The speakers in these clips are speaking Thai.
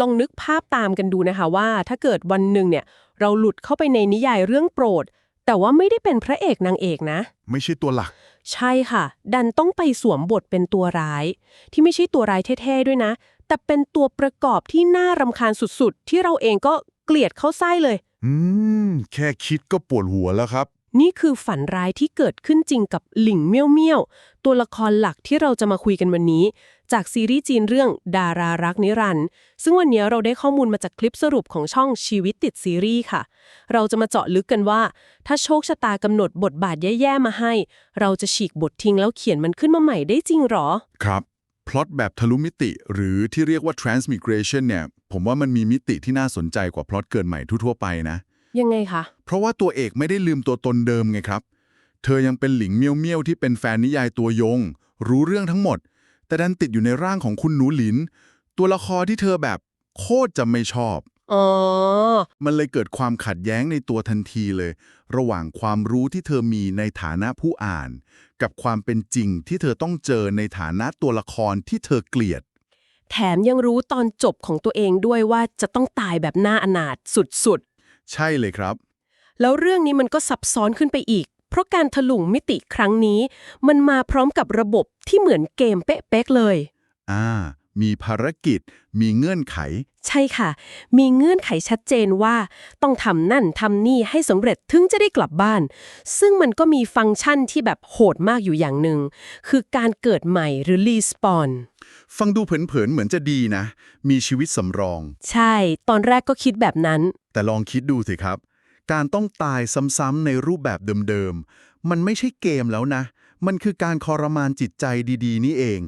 ลองนึกภาพตามกันดูนะคะว่า ถ้าเกิดวันหนึ่งเนี่ย เราหลุดเข้าไปในนิยายเรื่องโปรด แต่ว่าไม่ได้เป็นพระเอกนางเอกนะ ไม่ใช่ตัวหลัก ใช่ค่ะ ดันต้องไปสวมบทเป็นตัวร้าย ที่ไม่ใช่ตัวร้ายเท่ๆด้วยนะ แต่เป็นตัวประกอบที่น่ารำคาญสุดๆ ที่เราเองก็เกลียดเข้าไส้เลย อืม แค่คิดก็ปวดหัวแล้วครับ นี่คือฝันร้ายที่เกิดขึ้นจริงกับหลิงเมี่ยวเมี่ยวๆตัวละครหลักที่เราจะมาคุยกันวันนี้ จากซีรีส์จีนเรื่องดารารักนิรันดร์ซึ่งวันนี้เราได้ข้อมูลมาจากคลิปสรุปของช่องชีวิตติดซีรีส์ค่ะ เราจะมาเจาะลึกกันว่า ถ้าโชคชะตากำหนดบทบาทแย่ๆมาให้ เราจะฉีกบททิ้งแล้วเขียนมันขึ้นมาใหม่ได้จริงหรอ ครับพล็อตแบบทะลุมิติ หรือที่เรียกว่า transmigration เนี่ย ผมว่ามันมีมิติที่น่าสนใจกว่าพล็อตเกินใหม่ทั่วๆไปนะ ยังไงคะ เพราะว่าตัวเอกไม่ได้ลืมตัวตนเดิมไงครับ เธอยังเป็นหลิงเมี่ยวเมี่ยวๆที่เป็นแฟนนิยายตัวยง รู้เรื่องทั้งหมด แต่ดันติดอยู่ในร่างของคุณหนูหลิน ตัวละครที่เธอแบบโคตรจะไม่ชอบ อ๋อ มันเลยเกิดความขัดแย้งในตัวทันทีเลย ระหว่างความรู้ที่เธอมีในฐานะผู้อ่าน กับความเป็นจริงที่เธอต้องเจอในฐานะตัวละครที่เธอเกลียด แถมยังรู้ตอนจบของตัวเองด้วยว่าจะต้องตายแบบน่าอนาถสุดๆ ใช่เลยครับ แล้วเรื่องนี้มันก็ซับซ้อนขึ้นไปอีก เพราะการถลุงมิติครั้งนี้ มันมาพร้อมกับระบบที่เหมือนเกมเป๊ะๆเลย อ่า มีภารกิจ มีเงื่อนไข ใช่ค่ะ มีเงื่อนไขชัดเจนว่า ต้องทำนั่นทำนี่ให้สำเร็จถึงจะได้กลับบ้าน ซึ่งมันก็มีฟังก์ชันที่แบบโหดมากอยู่อย่างหนึ่ง คือการเกิดใหม่หรือรีสปอนฟังดูเผินๆเหมือนจะดีนะ มีชีวิตสำรอง ใช่ ตอนแรกก็คิดแบบนั้น แต่ลองคิดดูสิครับ การต้องตายซ้ำๆในรูปแบบเดิมๆ มันไม่ใช่เกมแล้วนะ มันคือการคอรมานจิตใจดีๆ นี่เอง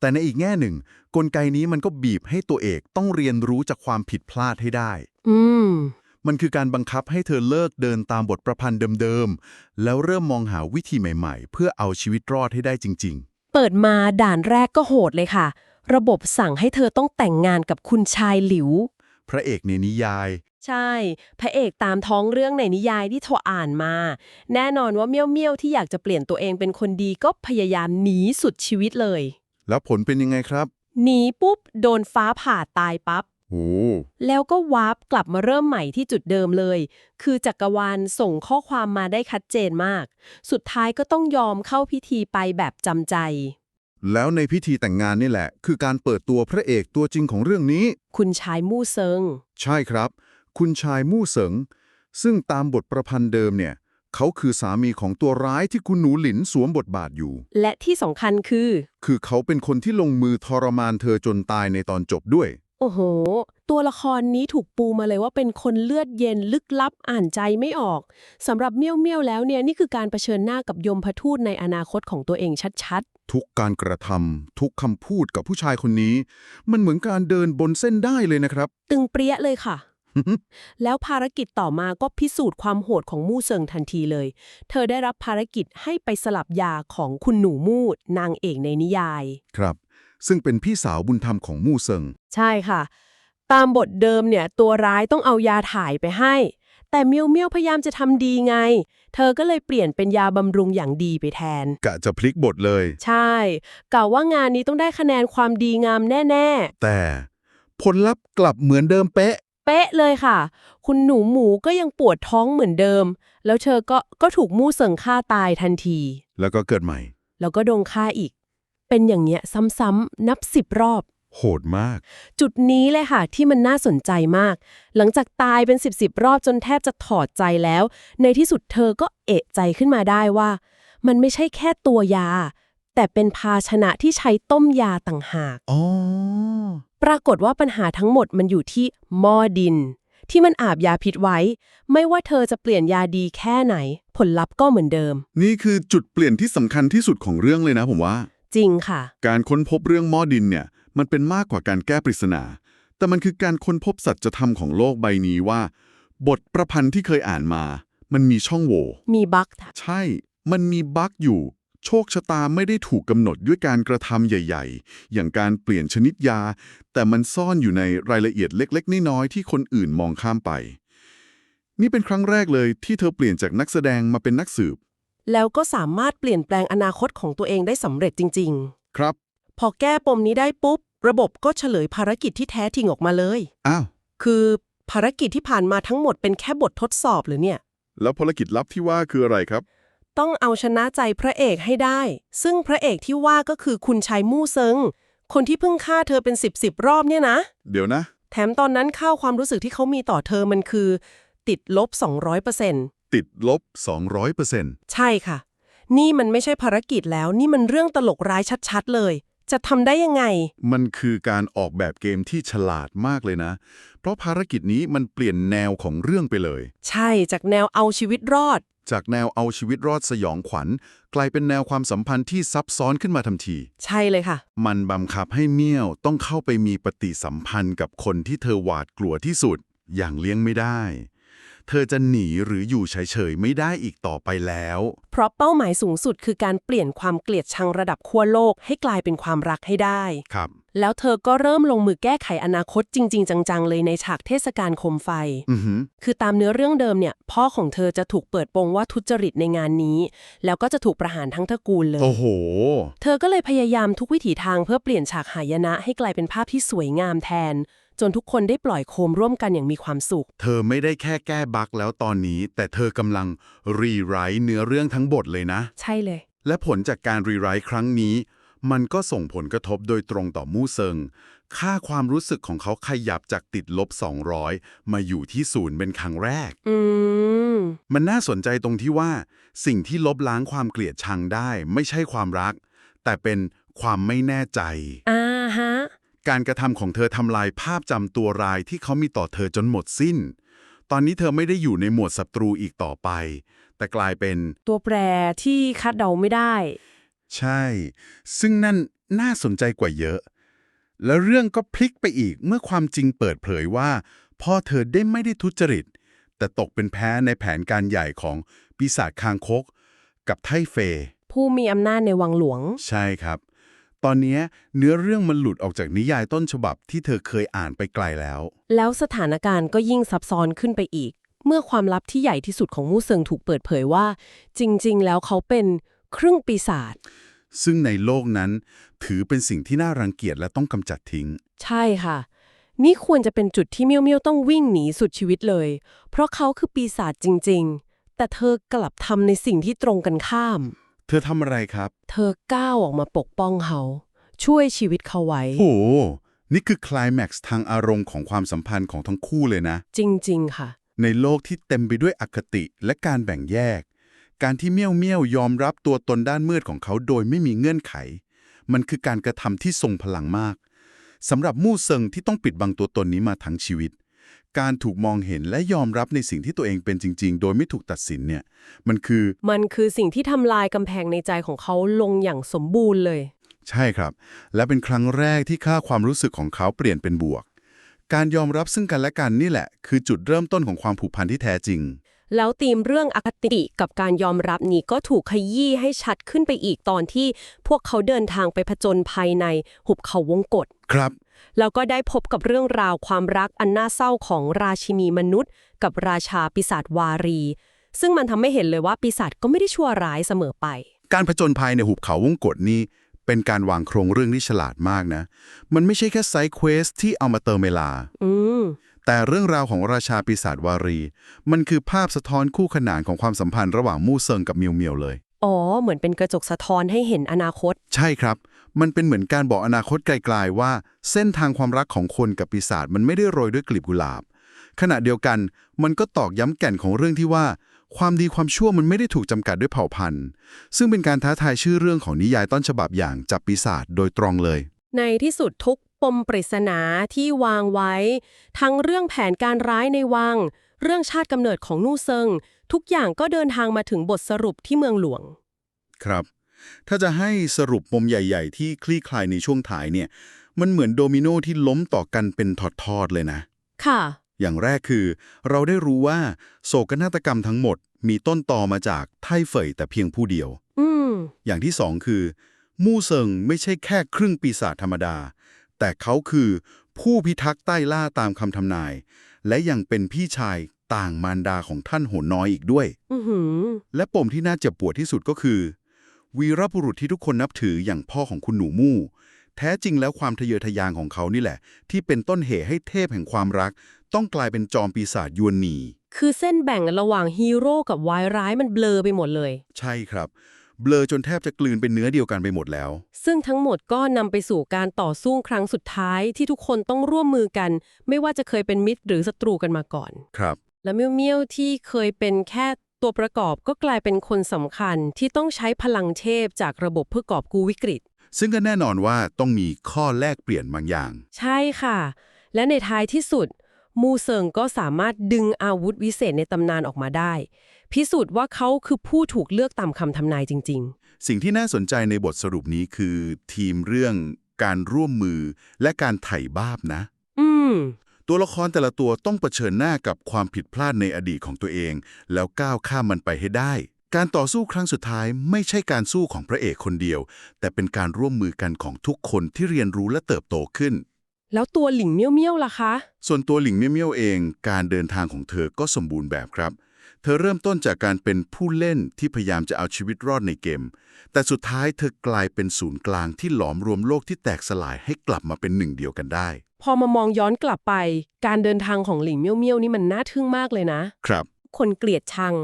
แต่ในอีกแง่หนึ่ง กลไกนี้มันก็บีบให้ตัวเอกต้องเรียนรู้จากความผิดพลาดให้ได้ อืมมันคือการบังคับให้เธอเลิกเดินตามบทประพันธ์เดิมๆ แล้วเริ่มมองหาวิธีใหม่ๆ เพื่อเอาชีวิตรอดให้ได้จริงเปิดมาด่านแรกก็โหดเลยค่ะ ระบบสั่งให้เธอต้องแต่งงานกับคุณชายหลิวๆพระเอกในนิยาย ใช่ พระเอกตามท้องเรื่องในนิยายที่เธออ่านมา แน่นอนว่าเมี่ยวเมี่ยวๆที่อยากจะเปลี่ยนตัวเองเป็นคนดีก็พยายามหนีสุดชีวิตเลย แล้วผลเป็นยังไงครับหนีปุ๊บ โดนฟ้าผ่าตายปับ๊บโอ้แล้วก็วาร์ปกลับมาเริ่มใหม่ที่จุดเดิมเลย คือจักรวาลส่งข้อความมาได้ชัดเจนมาก สุดท้ายก็ต้องยอมเข้าพิธีไปแบบจำใจ แล้วในพิธีแต่งงานนี่แหละ คือการเปิดตัวพระเอกตัวจริงของเรื่องนี้ คุณชายมู่เซิง ใช่ครับ คุณชายมู่เสิง ซึ่งตามบทประพันธ์เดิมเนี่ย เขาคือสามีของตัวร้ายที่คุณหนูหลินสวมบทบาทอยู่ และที่สำคัญคือ คือเขาเป็นคนที่ลงมือทรมานเธอจนตายในตอนจบด้วย โอ้โห ตัวละครนี้ถูกปูมาเลยว่าเป็นคนเลือดเย็นลึกลับอ่านใจไม่ออกสำหรับเมี่ยวเมี่ยวๆแล้วเนี่ยนี่คือการเผชิญหน้ากับยมพทูตในอนาคตของตัวเองชัดทุกการกระทำทุกคำพูดกับผู้ชายคนนี้ มันเหมือนการเดินบนเส้นได้เลยนะครับ ๆ ตึงเปรี้ยเลยค่ะ แล้วภารกิจต่อมาก็พิสูจน์ความโหดของมู่เซิงทันทีเลย เธอได้รับภารกิจให้ไปสลับยาของคุณหนูมู่นางเอกในนิยาย ครับ ซึ่งเป็นพี่สาวบุญธรรมของมู่เซิง ใช่ค่ะ ตามบทเดิมเนี่ยตัวร้ายต้องเอายาถ่ายไปให้ แต่เมียวเมียวพยายามจะทำดีไง เธอก็เลยเปลี่ยนเป็นยาบำรุงอย่างดีไปแทน กะจะพลิกบทเลย ใช่กล่าวว่างานนี้ต้องได้คะแนนความดีงามแน่ แต่ผลลัพธ์กลับเหมือนเดิมเป๊ะๆ เป๊ะเลยค่ะ คุณหนูหมูก็ยังปวดท้องเหมือนเดิม แล้วเธอก็ก็ถูกมู่เสิงฆ่าตายทันที แล้วก็เกิดใหม่ แล้วก็โดนฆ่าอีก เป็นอย่างเงี้ยซ้ำๆนับสิบรอบ โหดมาก จุดนี้เลยค่ะ ที่มันน่าสนใจมาก หลังจากตายเป็นสิบสิบรอบจนแทบจะถอดใจแล้ว ในที่สุดเธอก็เอะใจขึ้นมาได้ว่า มันไม่ใช่แค่ตัวยา แต่เป็นภาชนะที่ใช้ต้มยาต่างหาก อ๋อปรากฏว่าปัญหาทั้งหมดมันอยู่ที่หม้อดิน ที่มันอาบยาพิษไว้ ไม่ว่าเธอจะเปลี่ยนยาดีแค่ไหน ผลลัพธ์ก็เหมือนเดิม นี่คือจุดเปลี่ยนที่สำคัญที่สุดของเรื่องเลยนะผมว่า จริงค่ะ การค้นพบเรื่องหม้อดินเนี่ย มันเป็นมากกว่าการแก้ปริศนา แต่มันคือการค้นพบสัจธรรมของโลกใบนี้ว่า บทประพันธ์ที่เคยอ่านมา มันมีช่องโหว่ มีบั๊กใช่ มันมีบั๊กอยู่ โชคชะตาไม่ได้ถูกกำหนดด้วยการกระทำใหญ่ ๆ อย่างการเปลี่ยนชนิดยา แต่มันซ่อนอยู่ในรายละเอียดเล็ก ๆ น้อยๆที่คนอื่นมองข้ามไป นี่เป็นครั้งแรกเลยที่เธอเปลี่ยนจากนักแสดงมาเป็นนักสืบ แล้วก็สามารถเปลี่ยนแปลงอนาคตของตัวเองได้สำเร็จจริง ๆ ครับ พอแก้ปมนี้ได้ปุ๊บ ระบบก็เฉลยภารกิจที่แท้จริงออกมาเลย อ้าว คือภารกิจที่ผ่านมาทั้งหมดเป็นแค่บททดสอบหรือเนี่ย แล้วภารกิจลับที่ว่าคืออะไรครับ ต้องเอาชนะใจพระเอกให้ได้ ซึ่งพระเอกที่ว่าก็คือคุณชายมู่เซิง คนที่เพิ่งฆ่าเธอเป็นสิบสิบรอบเนี่ยนะ เดี๋ยวนะ แถมตอนนั้นข้าวความรู้สึกที่เขามีต่อเธอมันคือ ติดลบ 200%ติดลบ 200%ใช่ค่ะ นี่มันไม่ใช่ภารกิจแล้ว นี่มันเรื่องตลกร้ายชัดๆเลย จะทำได้ยังไง มันคือการออกแบบเกมที่ฉลาดมากเลยนะเพ ราะภารกิจนี้มันเปลี่ยนแนวของเรื่องไปเลย ใช่จากแนวเอาชีวิตรอด จากแนวเอาชีวิตรอดสยองขวัญ กลายเป็นแนวความสัมพันธ์ที่ซับซ้อนขึ้นมาทันที ใช่เลยค่ะ มันบังคับให้เมี่ยวต้องเข้าไปมีปฏิสัมพันธ์กับคนที่เธอหวาดกลัวที่สุด อย่างเลี้ยงไม่ได้ เธอจะหนีหรืออยู่เฉยๆไม่ได้อีกต่อไปแล้ว เพราะเป้าหมายสูงสุดคือการเปลี่ยนความเกลียดชังระดับขั้วโลกให้กลายเป็นความรักให้ได้ ครับ แล้วเธอก็เริ่มลงมือแก้ไขอนาคตจริง ๆ จังๆ เลยในฉากเทศกาลโคมไฟอือหือคือตามเนื้อเรื่องเดิมเนี่ย พ่อของเธอจะถูกเปิดโปงว่าทุจริตในงานนี้ แล้วก็จะถูกประหารทั้งตระกูลเลย โอ้โห เธอก็เลยพยายามทุกวิถีทางเพื่อเปลี่ยนฉากหายนะให้กลายเป็นภาพที่สวยงามแทน จนทุกคนได้ปล่อยโคมร่วมกันอย่างมีความสุข เธอไม่ได้แค่แก้บั๊กแล้วตอนนี้ แต่เธอกำลังรีไรต์เนื้อเรื่องทั้งบทเลยนะ ใช่เลย และผลจากการรีไรต์ครั้งนี้ มันก็ส่งผลกระทบโดยตรงต่อมู่เซิง ค่าความรู้สึกของเขาขยับจากติดลบ 200 มาอยู่ที่ศูนย์เป็นครั้งแรกอืมมันน่าสนใจตรงที่ว่า สิ่งที่ลบล้างความเกลียดชังได้ไม่ใช่ความรัก แต่เป็นความไม่แน่ใจ อ่าฮะ การกระทำของเธอทำลายภาพจำตัวรายที่เขามีต่อเธอจนหมดสิ้น ตอนนี้เธอไม่ได้อยู่ในหมวดศัตรูอีกต่อไป แต่กลายเป็น ตัวแปรที่คาดเดาไม่ได้ ใช่ ซึ่งนั่นน่าสนใจกว่าเยอะ แล้วเรื่องก็พลิกไปอีกเมื่อความจริงเปิดเผยว่า พ่อเธอได้ไม่ได้ทุจริต แต่ตกเป็นแพ้ในแผนการใหญ่ของปีศาจคางคก กับไทเฟ ผู้มีอำนาจในวังหลวง ใช่ครับ ตอนนี้เนื้อเรื่องมันหลุดออกจากนิยายต้นฉบับที่เธอเคยอ่านไปไกลแล้ว แล้วสถานการณ์ก็ยิ่งซับซ้อนขึ้นไปอีก เมื่อความลับที่ใหญ่ที่สุดของมู่เซิงถูกเปิดเผยว่า จริง ๆ แล้วเขาเป็น ครึ่งปีศาจซึ่งในโลกนั้นถือเป็นสิ่งที่น่ารังเกียจและต้องกำจัดทิ้ง ใช่ค่ะ นี่ควรจะเป็นจุดที่เมียวเมียวต้องวิ่งหนีสุดชีวิตเลย เพราะเขาคือปีศาจจริง ๆ แต่เธอกลับทำในสิ่งที่ตรงกันข้าม เธอทำอะไรครับ เธอก้าวออกมาปกป้องเขา ช่วยชีวิตเขาไว้ โอ้โหนี่คือคลายแม็กซ์ทางอารมณ์ของความสัมพันธ์ของทั้งคู่เลยนะ จริง ๆ ค่ะ ในโลกที่เต็มไปด้วยอคติและการแบ่งแยก การที่เมี่ยวเมี่ยวยอมรับตัวตนด้านมืดของเขาโดยไม่มีเงื่อนไข มันคือการกระทำที่ทรงพลังมากสำหรับมู่เซิงที่ต้องปิดบังตัวตนนี้มาทั้งชีวิต การถูกมองเห็นและยอมรับในสิ่งที่ตัวเองเป็นจริง ๆ โดยไม่ถูกตัดสินเนี่ย มันคือ มันคือสิ่งที่ทำลายกำแพงในใจของเขาลงอย่างสมบูรณ์เลย ใช่ครับ และเป็นครั้งแรกที่ค่าความรู้สึกของเขาเปลี่ยนเป็นบวก การยอมรับซึ่งกันและกันนี่แหละ คือจุดเริ่มต้นของความผูกพันที่แท้จริง แล้วธีมเรื่องอคติกับการยอมรับนี้ก็ถูกขยี้ให้ชัดขึ้นไปอีกตอนที่พวกเขาเดินทางไปผจญภัยในหุบเขาวงกฏครับ แล้วก็ได้พบกับเรื่องราวความรักอันน่าเศร้าของราชินีมนุษย์ กับราชาปีศาจวารี ซึ่งมันทำให้เห็นเลยว่าปีศาจก็ไม่ได้ชั่วร้ายเสมอไป การผจญภัยในหุบเขาวงกฏนี่เป็นการวางโครงเรื่องที่ฉลาดมากนะ มันไม่ใช่แค่ไซด์เควสที่เอามาเติมเวลา อืม แต่เรื่องราวของราชาปีศาจวารี มันคือภาพสะท้อนคู่ขนานของความสัมพันธ์ระหว่างมู่เซิงกับเมียวเมียวเลย อ๋อ เหมือนเป็นกระจกสะท้อนให้เห็นอนาคต ใช่ครับ มันเป็นเหมือนการบอกอนาคตไกลๆว่า เส้นทางความรักของคนกับปีศาจมันไม่ได้โรยด้วยกลีบกุหลาบ ขณะเดียวกันมันก็ตอกย้ำแก่นของเรื่องที่ว่า ความดีความชั่วมันไม่ได้ถูกจำกัดด้วยเผ่าพันธุ์ ซึ่งเป็นการท้าทายชื่อเรื่องของนิยายต้นฉบับอย่างจับปีศาจโดยตรงเลย ในที่สุดทุก ปมปริศนาที่วางไว้ ทั้งเรื่องแผนการร้ายในวัง เรื่องชาติกำเนิดของนู่เซิง ทุกอย่างก็เดินทางมาถึงบทสรุปที่เมืองหลวง ครับ ถ้าจะให้สรุปปมใหญ่ ๆ ที่คลี่คลายในช่วงท้ายเนี่ย มันเหมือนโดมิโนที่ล้มต่อกันเป็นทอดๆเลยนะ ค่ะ อย่างแรกคือ เราได้รู้ว่า โศกนาฏกรรมทั้งหมด มีต้นตอมาจากไทเฟยแต่เพียงผู้เดียว อืม อย่างที่สองคือ มู่เซิงไม่ใช่แค่ครึ่งปีศาจธรรมดา แต่เขาคือผู้พิทักษ์ใต้ล่าตามคำทำนาย และยังเป็นพี่ชายต่างมารดาของท่านโหนน้อยอีกด้วยอือหือและปมที่น่าเจ็บปวดที่สุดก็คือ วีรบุรุษที่ทุกคนนับถืออย่างพ่อของคุณหนูมู่ แท้จริงแล้วความทะเยอทะยานของเขานี่แหละ ที่เป็นต้นเหตุให้เทพแห่งความรัก ต้องกลายเป็นจอมปีศาจยวนหนีคือเส้นแบ่งระหว่างฮีโร่กับวายร้ายมันเบลอไปหมดเลย ใช่ครับ เบลอจนแทบจะกลืนเป็นเนื้อเดียวกันไปหมดแล้ว ซึ่งทั้งหมดก็นำไปสู่การต่อสู้ครั้งสุดท้ายที่ทุกคนต้องร่วมมือกัน ไม่ว่าจะเคยเป็นมิตรหรือศัตรูกันมาก่อน ครับ และเมียวเมียวที่เคยเป็นแค่ตัวประกอบก็กลายเป็นคนสำคัญที่ต้องใช้พลังเทพจากระบบเพื่อกอบกู้วิกฤต ซึ่งก็แน่นอนว่าต้องมีข้อแลกเปลี่ยนบางอย่าง ใช่ค่ะ และในท้ายที่สุด มูเซิงก็สามารถดึงอาวุธวิเศษในตำนานออกมาได้ พิสูจน์ว่าเขาคือผู้ถูกเลือกตามคำทำนายจริงสิ่งที่น่าสนใจในบทสรุปนี้คือ ทีมเรื่องการร่วมมือและการไถ่บาปนะๆอืม ตัวละครแต่ละตัวต้องเผชิญหน้ากับความผิดพลาดในอดีตของตัวเอง แล้วก้าวข้ามมันไปให้ได้ การต่อสู้ครั้งสุดท้ายไม่ใช่การสู้ของพระเอกคนเดียว แต่เป็นการร่วมมือกันของทุกคนที่เรียนรู้และเติบโตขึ้น แล้วตัวหลิงเมียวเมียวล่ะคะ ส่วนตัวหลิงเมี่ยวเมี่ยวเอง การเดินทางของเธอก็สมบูรณ์แบบครับเธอเริ่มต้นจากการเป็นผู้เล่นที่พยายามจะเอาชีวิตรอดในเกม แต่สุดท้ายเธอกลายเป็นศูนย์กลางที่หลอมรวมโลกที่แตกสลายให้กลับมาเป็นหนึ่งเดียวกันได้ พอมามองย้อนกลับไป การเดินทางของหลิงเมียวเมียวนี่มันน่าทึ่งมากเลยนะ ครับ คนเกลียดชัง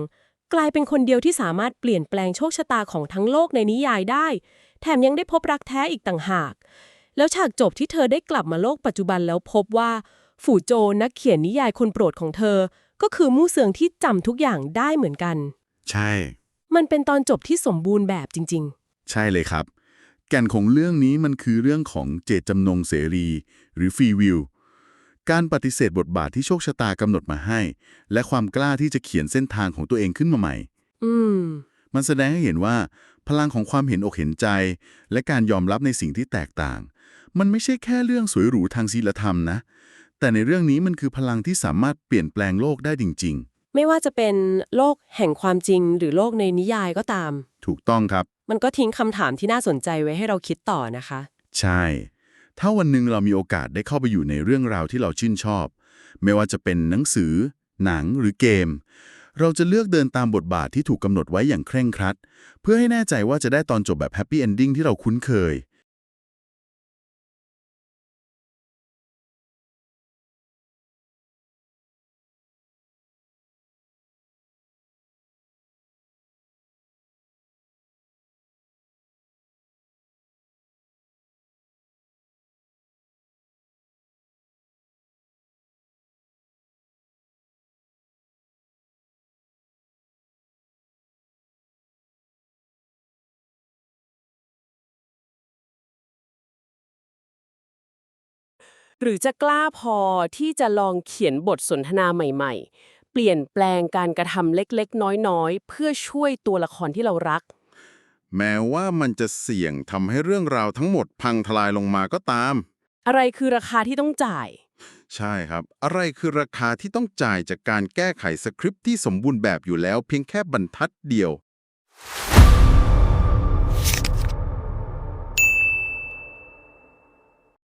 กลายเป็นคนเดียวที่สามารถเปลี่ยนแปลงโชคชะตาของทั้งโลกในนิยายได้ แถมยังได้พบรักแท้อีกต่างหาก แล้วฉากจบที่เธอได้กลับมาโลกปัจจุบันแล้วพบว่าฝูโจนักเขียนนิยายคนโปรดของเธอ ก็คือมู่เสืองที่จำทุกอย่างได้เหมือนกัน ใช่ มันเป็นตอนจบที่สมบูรณ์แบบจริง ใช่เลยครับ แก่นของเรื่องนี้มันคือเรื่องของเจตจำนงเสรี หรือฟรีวิลการปฏิเสธบทบาทที่โชคชะตากำหนดมาให้ และความกล้าที่จะเขียนเส้นทางของตัวเองขึ้นมาใหม่ ๆ อืม มันแสดงให้เห็นว่า พลังของความเห็นอกเห็นใจ และการยอมรับในสิ่งที่แตกต่าง มันไม่ใช่แค่เรื่องสวยหรูทางศีลธรรมนะ แต่ในเรื่องนี้มันคือพลังที่สามารถเปลี่ยนแปลงโลกได้จริงไม่ว่าจะเป็นโลกแห่งความจริง หรือโลกในนิยายก็ตามๆถูกต้องครับ มันก็ทิ้งคำถามที่น่าสนใจไว้ให้เราคิดต่อนะคะ ใช่ ถ้าวันหนึ่งเรามีโอกาสได้เข้าไปอยู่ในเรื่องราวที่เราชื่นชอบ ไม่ว่าจะเป็นหนังสือ หนังหรือเกม เราจะเลือกเดินตามบทบาทที่ถูกกำหนดไว้อย่างเคร่งครัด เพื่อให้แน่ใจว่าจะได้ตอนจบแบบแฮปปี้เอนดิ้งที่เราคุ้นเคย หรือจะกล้าพอที่จะลองเขียนบทสนทนาใหม่ๆ เปลี่ยนแปลงการกระทำเล็กๆ น้อยๆ เพื่อช่วยตัวละครที่เรารัก แม้ว่ามันจะเสี่ยงทำให้เรื่องราวทั้งหมดพังทลายลงมาก็ตาม อะไรคือราคาที่ต้องจ่าย ใช่ครับ อะไรคือราคาที่ต้องจ่ายจากการแก้ไขสคริปต์ที่สมบูรณ์แบบอยู่แล้ว เพียงแค่บรรทัดเดียว